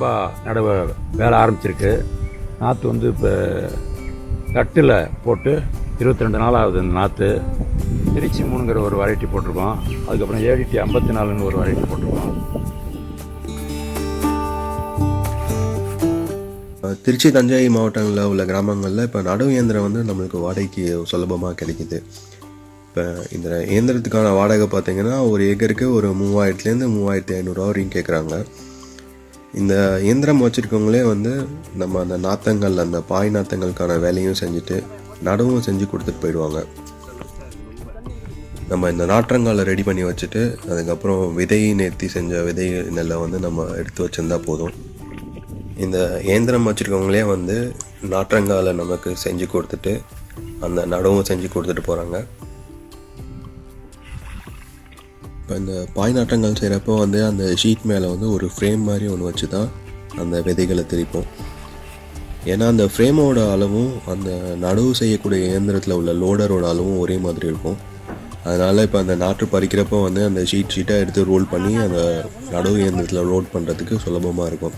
பரபரப்பாக நடவு வேலை ஆரம்பிச்சிருக்கு. நாற்று வந்து இப்போ தட்டில் போட்டு இருபத்தி ரெண்டு நாள் ஆகுது இந்த நாற்று திருச்சி மூணுங்கிற ஒரு வெரைட்டி போட்டிருக்கோம். அதுக்கப்புறம் ஏடிடி ஐம்பத்தி நாலுன்னு ஒரு வெரைட்டி போட்டிருக்கோம். திருச்சி தஞ்சை மாவட்டங்களில் உள்ள கிராமங்களில் இப்போ நடவு இயந்திரம் வந்து நம்மளுக்கு வாடகைக்கு சுலபமாக கிடைக்குது. இப்போ இந்த இயந்திரத்துக்கான வாடகை பார்த்தீங்கன்னா ஒரு ஏக்கருக்கு ஒரு மூவாயிரத்துலேருந்து மூவாயிரத்தி ஐநூறுரூவா வரைக்கும் கேட்குறாங்க இந்த இயந்திரம் வச்சுருக்கவங்களே வந்து நம்ம அந்த நாத்தங்கள் அந்த பாய் நாத்தங்களுக்கான வேலையும் செஞ்சுட்டு நடவும் செஞ்சு கொடுத்துட்டு போயிடுவாங்க. நம்ம இந்த நாற்றங்காலை ரெடி பண்ணி வச்சுட்டு அதுக்கப்புறம் விதை நேர்த்தி செஞ்ச விதை நெல்லை வந்து நம்ம எடுத்து வச்சிருந்தா போதும். இந்த இயந்திரம் வச்சுருக்கவங்களே வந்து நாற்றங்காலை நமக்கு செஞ்சு கொடுத்துட்டு அந்த நடவும் செஞ்சு கொடுத்துட்டு போகிறாங்க இப்போ இந்த பாய்நாட்டங்கள் செய்கிறப்போ வந்து அந்த ஷீட் மேலே வந்து ஒரு ஃப்ரேம் மாதிரி ஒன்று வச்சு தான் அந்த விதைகளை திரிப்போம். ஏன்னா அந்த ஃப்ரேமோட அளவும் அந்த நடவு செய்யக்கூடிய இயந்திரத்தில் உள்ள லோடரோட அளவும் ஒரே மாதிரி இருக்கும். அதனால் இப்போ அந்த நாற்று பறிக்கிறப்போ வந்து அந்த ஷீட் ஷீட்டாக எடுத்து ரோல் பண்ணி அந்த நடவு இயந்திரத்தில் லோட் பண்ணுறதுக்கு சுலபமாக இருக்கும்.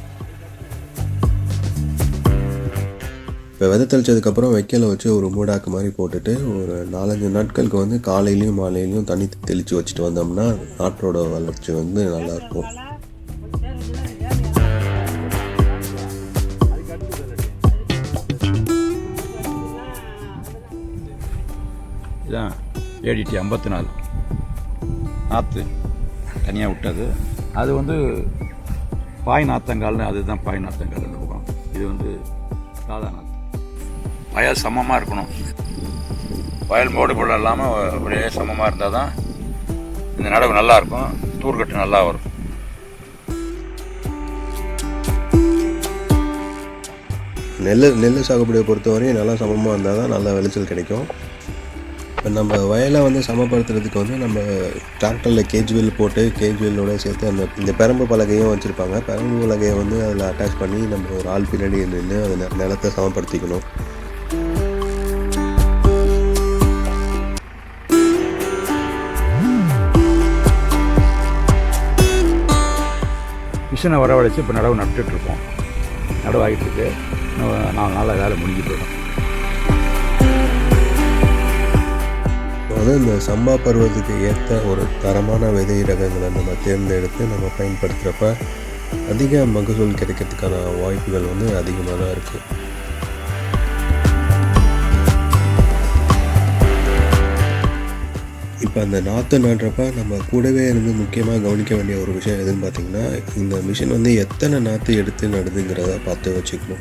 இப்போ விதை தெளிச்சதுக்கப்புறம் வைக்கலை வச்சு ஒரு மூடாக்கு மாதிரி போட்டுட்டு ஒரு நாலஞ்சு நாட்களுக்கு வந்து காலையிலையும் மாலையிலையும் தண்ணி தெளித்து வச்சுட்டு வந்தோம்னா நாட்டோட வளர்ச்சி வந்து நல்லாயிருக்கும் இதான் ஏடிடி ஐம்பத்தி நாலு. நாற்று தனியாக விட்டது. அது வந்து பாய் நாத்தங்கால்னு அதுதான் பாய் நாத்தங்கால்னு அந்த இது வந்து சாதா நாற்று வயல் சமமாக இருக்கணும். வயல் மோடு போட இல்லாமல் ஒரே சமமாக இருந்தால் தான் இந்த நடவு நல்லா இருக்கும். தூர்கட்டு நல்லா வரும். நெல் நெல் சாகுபடியை பொறுத்தவரையும் நல்லா சமமாக இருந்தால் தான் நல்ல விளைச்சல் கிடைக்கும். இப்போ நம்ம வயலை வந்து சமப்படுத்துறதுக்கு வந்து நம்ம டிராக்டரில் கேஜ்வெல் போட்டு கேஜ்வெல்லோட சேர்த்து அந்த இந்த பெரம்பு பலகையும் வச்சுருப்பாங்க. பெரம்பு பலகையை வந்து அதில் அட்டாச் பண்ணி நம்ம ஒரு ஆள் பின்னாடி நின்று அதை நெ- நிலத்தை சமப்படுத்திக்கணும். மிஷினை வரவழைச்சு இப்போ நடவு நட்டுட்ருக்கோம் நடவாகிட்டுருக்கு இன்னும் நாலு நாளில் வேலை முடிஞ்சு போயிடும். இந்த சம்பா பருவத்துக்கு ஏற்ற ஒரு தரமான விதை ரகங்களை நம்ம தேர்ந்தெடுத்து நம்ம பயன்படுத்துகிறப்ப அதிக மகசூல் கிடைக்கிறதுக்கான வாய்ப்புகள் வந்து அதிகமாக தான் இருக்குது இப்போ அந்த நாற்று நடுறப்ப நம்ம கூடவே இருந்து முக்கியமாக கவனிக்க வேண்டிய ஒரு விஷயம் எதுன்னு பார்த்தீங்கன்னா இந்த மிஷின் வந்து எத்தனை நாற்று எடுத்து நடுதுங்கிறத பார்த்து வச்சுக்கணும்.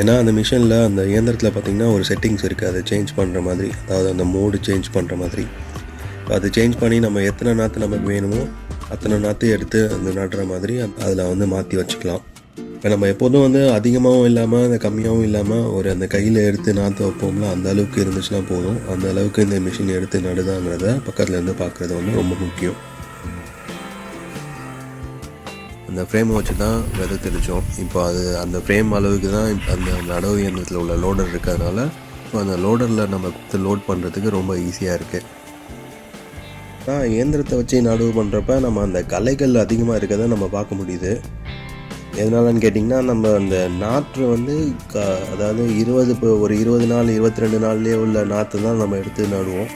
ஏன்னா அந்த மிஷினில் அந்த இயந்திரத்தில் பார்த்திங்கன்னா ஒரு செட்டிங்ஸ் இருக்குது அதை சேஞ்ச் பண்ணுற மாதிரி அதாவது அந்த மோடு சேஞ்ச் பண்ணுற மாதிரி. அது சேஞ்ச் பண்ணி நம்ம எத்தனை நாற்று நமக்கு வேணுமோ அத்தனை நாற்று எடுத்து அந்த நடுற மாதிரி அதில் வந்து மாற்றி வச்சுக்கலாம். இப்போ நம்ம எப்போதும் வந்து அதிகமாகவும் இல்லாமல் அந்த கம்மியாகவும் இல்லாமல் ஒரு அந்த கையில் எடுத்து நாற்று வைப்போம்ல அந்த அளவுக்கு இருந்துச்சுன்னா போதும். அந்த அளவுக்கு இந்த மிஷின் எடுத்து நடுதாங்கிறத பக்கத்தில் இருந்து பார்க்குறது வந்து ரொம்ப முக்கியம். அந்த ஃப்ரேமை வச்சு தான் விதை தெளித்தோம் இப்போ அது அந்த ஃப்ரேம் அளவுக்கு தான் அந்த நடவு இயந்திரத்தில் உள்ள லோடர் இருக்கிறதுனால இப்போ அந்த லோடரில் நம்ம கொடுத்து லோட் பண்ணுறதுக்கு ரொம்ப ஈஸியாக இருக்குது ஆனால் இயந்திரத்தை வச்சு நடவு பண்ணுறப்ப நம்ம அந்த கலைகள் அதிகமாக இருக்கிறத நம்ம பார்க்க முடியுது. எதனாலன்னு கேட்டிங்கன்னா நம்ம அந்த நாற்று வந்து க அதாவது இருபது இப்போ ஒரு இருபது நாள் இருபத்தி ரெண்டு நாள்லேயே உள்ள நாற்று தான் நம்ம எடுத்து நடுவோம்.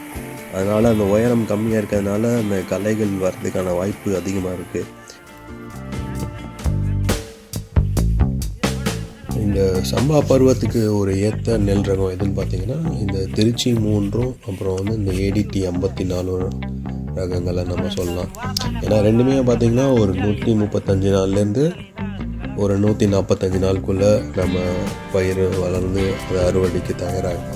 அதனால் அந்த உயரம் கம்மியாக இருக்கிறதுனால அந்த கலைகள் வர்றதுக்கான வாய்ப்பு அதிகமாக இருக்குது இந்த சம்பா பருவத்துக்கு ஒரு ஏற்ற நெல் ரகம் எதுன்னு பார்த்தீங்கன்னா இந்த திருச்சி மூன்றும் அப்புறம் வந்து இந்த ஏடிடி ஐம்பத்தி நாலும் ரகங்களை நம்ம சொல்லலாம். ஏன்னா ரெண்டுமே பார்த்தீங்கன்னா ஒரு நூற்றி முப்பத்தஞ்சு நாள்லேருந்து ஒரு நூற்றி நாற்பத்தஞ்சு நாளுக்குள்ளே நம்ம பயிர் வளர்ந்து அதை அறுவடைக்கு தயாராகும்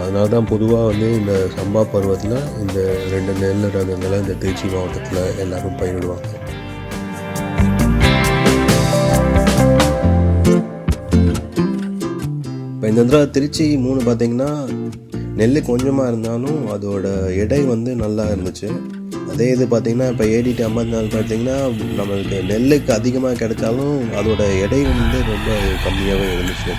அதனால தான் பொதுவாக வந்து இந்த சம்பா பருவத்தில் இந்த ரெண்டு நெல் ரகங்களை இந்த திருச்சி மாவட்டத்தில் எல்லாரும் பயிரிடுவாங்க. இப்போ இந்த தடவை திருச்சி மூணு பார்த்திங்கன்னா நெல் கொஞ்சமாக இருந்தாலும் அதோட எடை வந்து நல்லா இருந்துச்சு. அதே இது பார்த்தீங்கன்னா இப்போ ஏடிடி ஐம்பத்தி நாள் பார்த்தீங்கன்னா நம்மளுக்கு நெல்லுக்கு அதிகமாக கிடைச்சாலும் அதோட எடை வந்து ரொம்ப கம்மியாகவே இருந்துச்சு.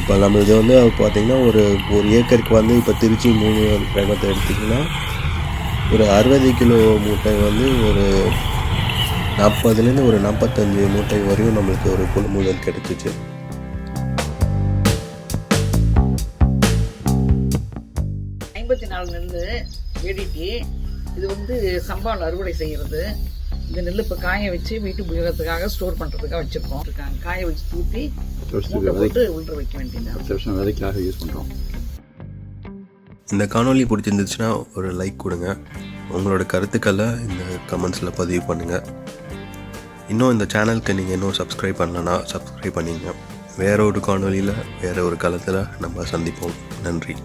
இப்போ இப்போ நம்ம இது வந்து பார்த்திங்கன்னா ஒரு ஒரு ஏக்கருக்கு வந்து இப்போ திருச்சி மூணு கிராமத்தை எடுத்திங்கன்னா ஒரு அறுபது கிலோ மூட்டை வந்து ஒரு நாற்பதுலேருந்து ஒரு நாற்பத்தஞ்சு மூட்டை வரையும் நம்மளுக்கு ஒரு கொள்முதல் கிடைச்சிச்சு. ஐம்பத்தி நாலு இது வந்து சம்பாவில் அறுவடை செய்கிறது இந்த நெல் இப்போ காய வச்சு வீட்டு உபயோகத்துக்காக ஸ்டோர் பண்ணுறதுக்காக வச்சுருக்கோம். இருக்காங்க. காய வச்சு தூத்தி மூட்டை போட்டு உள்ள வைக்க வேண்டியது விதைக்காக யூஸ் பண்ணுறோம் இந்த காணொளி பிடிச்சிருந்துச்சுன்னா ஒரு லைக் கொடுங்க. உங்களோட கருத்துக்களை இந்த கமெண்ட்ஸில் பதிவு பண்ணுங்கள் இன்னும் இந்த சேனலுக்கு நீங்கள் இன்னும் சப்ஸ்கிரைப் பண்ணலன்னா சப்ஸ்கிரைப் பண்ணிங்க வேற ஒரு காணொளியில் வேற ஒரு காலத்தில் நம்ம சந்திப்போம். நன்றி.